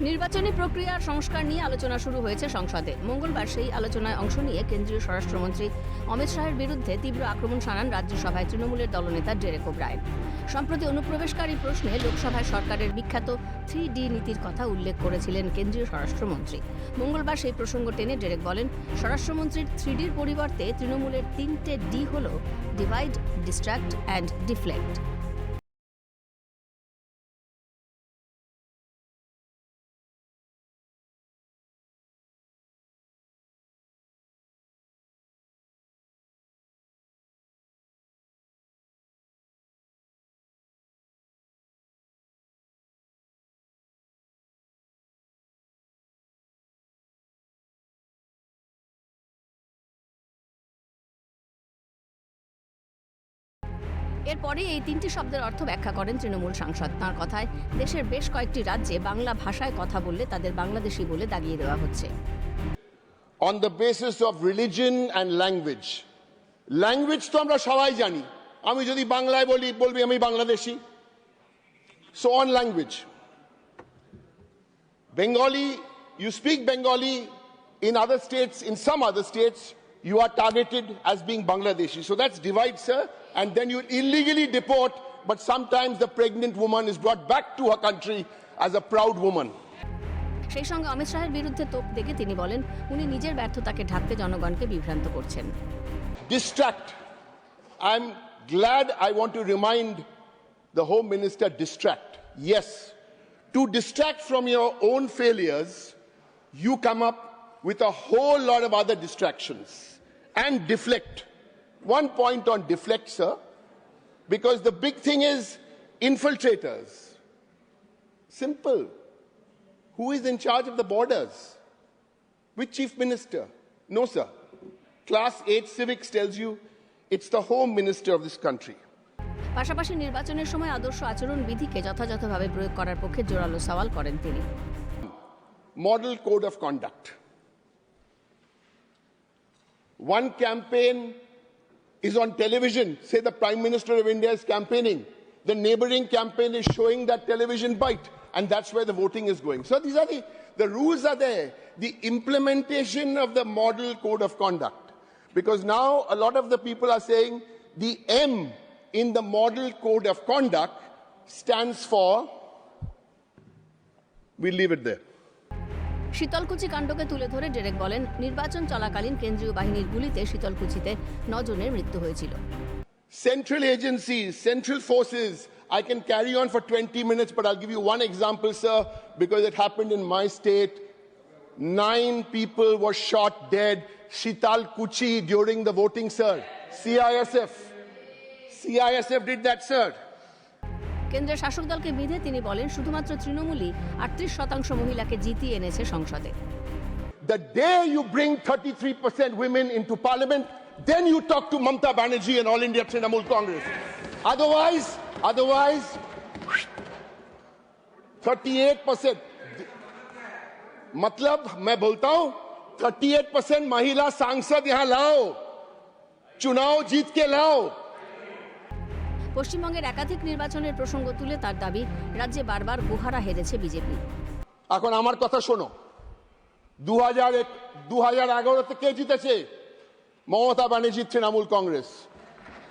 নির্বাচনী প্রক্রিয়ার সংস্কার নিয়ে আলোচনা শুরু হয়েছে সংসদে। মঙ্গলবার সেই আলোচনায় অংশ নিয়ে কেন্দ্রীয় স্বরাষ্ট্রমন্ত্রী অমিত শাহের বিরুদ্ধে তীব্র আক্রমণ শানান রাজ্যসভায় তৃণমূলের দলনেতা ডেরেক ওব্রায়েন সম্প্রতি অনুপ্রবেশকারী প্রশ্নে লোকসভায় সরকারের বিখ্যাত থ্রি ডি নীতির কথা উল্লেখ করেছিলেন কেন্দ্রীয় স্বরাষ্ট্রমন্ত্রী। মঙ্গলবার সেই প্রসঙ্গ টেনে ডেরেক বলেন, স্বরাষ্ট্রমন্ত্রীর থ্রি ডির পরিবর্তে তৃণমূলের তিনটে ডি হল ডিভাইড, ডিস্ট্রাক্ট অ্যান্ড ডিফ্লেক্ট। এরপরে এই তিনটি শব্দের অর্থ ব্যাখ্যা করেন তৃণমূল সাংসদ। তাঁর কথায়, দেশের বেশ কয়েকটি রাজ্যে বাংলা ভাষায় কথা বললে তাদের বাংলাদেশি বলে দাগিয়ে দেওয়া হচ্ছে। On the basis of religion and language language তো আমরা সবাই জানি। আমি যদি বাংলায় বলি, বলবি আমি Bangladeshi. So on language Bengali you speak Bengali in other states in some other states you are targeted as being Bangladeshi. So that's divide, sir. And then you illegally deport, but sometimes the pregnant woman is brought back to her country as a proud woman. সেই সঙ্গে অমিত শাহের বিরুদ্ধে তোপ দেখে তিনি বলেন উনি নিজের ব্যর্থতাকে ঢাকতে জনগণকে বিভ্রান্ত করছেন distract. I'm glad I want to remind the Home Minister distract. Yes, to distract from your own failures, you come up with a whole lot of other distractions and deflect. One point on deflect, sir, because the big thing is infiltrators. Simple. Who is in charge of the borders? Which chief minister? No, sir. Class 8 civics tells you it's the home minister of this country. পাশাপাশি নির্বাচনের সময় আদর্শ আচরণ বিধিকে যথাযথভাবে প্রয়োগ করার পক্ষে জোরালো সওয়াল করেন তিনি Model code of conduct. one campaign is on television, say the Prime Minister of India is campaigning. The neighboring campaign is showing that television bite, and that's where the voting is going. So these are the, the rules are there. The implementation of the model code of conduct. Because now a lot of the people are saying the M in the model code of conduct stands for, we'll leave it there. Sitalkuchi কাণ্ডকে তুলে ধরে Derek বলেন নির্বাচন চলাকালীন কেন্দ্রীয় বাহিনীর গুলিতে শীতলকুচিতে নজনের মৃত্যু হয়েছিল Central agencies, central forces, I can carry on for 20 minutes, but I'll give you one example, sir, because it happened in my state. Nine people were shot dead, Shital Kuchi, during the voting, sir. CISF. CISF did that, sir. কেন্দ্রের শাসক দলকে বিধে তিনি বলেন শুধুমাত্র তৃণমূলই আটত্রিশ শতাংশ মহিলাকে জিতিয়ে এনেছে সংসদে The day you bring 33% women into parliament, then you talk to Mamta Banerjee and All India Trinamool Congress. Otherwise, otherwise, 38%. मतलब मैं बोलता हूं 38% महिला सांसद यहां लाओ चुनाव जीत के लाओ পশ্চিমবঙ্গের একাধিক নির্বাচনের প্রসঙ্গ তুলে তার দাবি, রাজ্যে বারবার গুহারা হেরেছে বিজেপি। এখন আমার কথা শোনো। দু হাজার দু হাজার এগারোতে কে জিতেছে? মমতা ব্যানার্জি, তৃণমূল কংগ্রেস।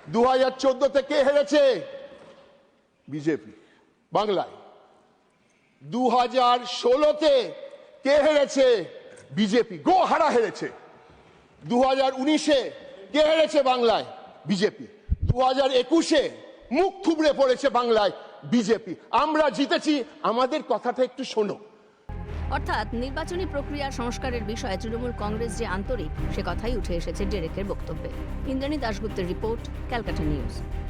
দু হাজার চোদ্দতে কে হেরেছে? বিজেপি। বাংলায়। দু হাজার ষোলোতে কে হেরেছে? বিজেপি। গো হারা হেরেছে। দু হাজার উনিশে কে হেরেছে বাংলায়? বিজেপি। দু হাজার একুশে মুখ থুবড়ে পড়েছে বাংলায় বিজেপি। আমরা জিতেছি, আমাদের কথাটা একটু শোনো। অর্থাৎ নির্বাচনী প্রক্রিয়া সংস্কারের বিষয়ে তৃণমূল কংগ্রেস যে আন্তরিক, সে কথাই উঠে এসেছে ডেরেকের বক্তব্যে। ইন্দ্রাণী দাশগুপ্তের রিপোর্ট, ক্যালকাটা নিউজ।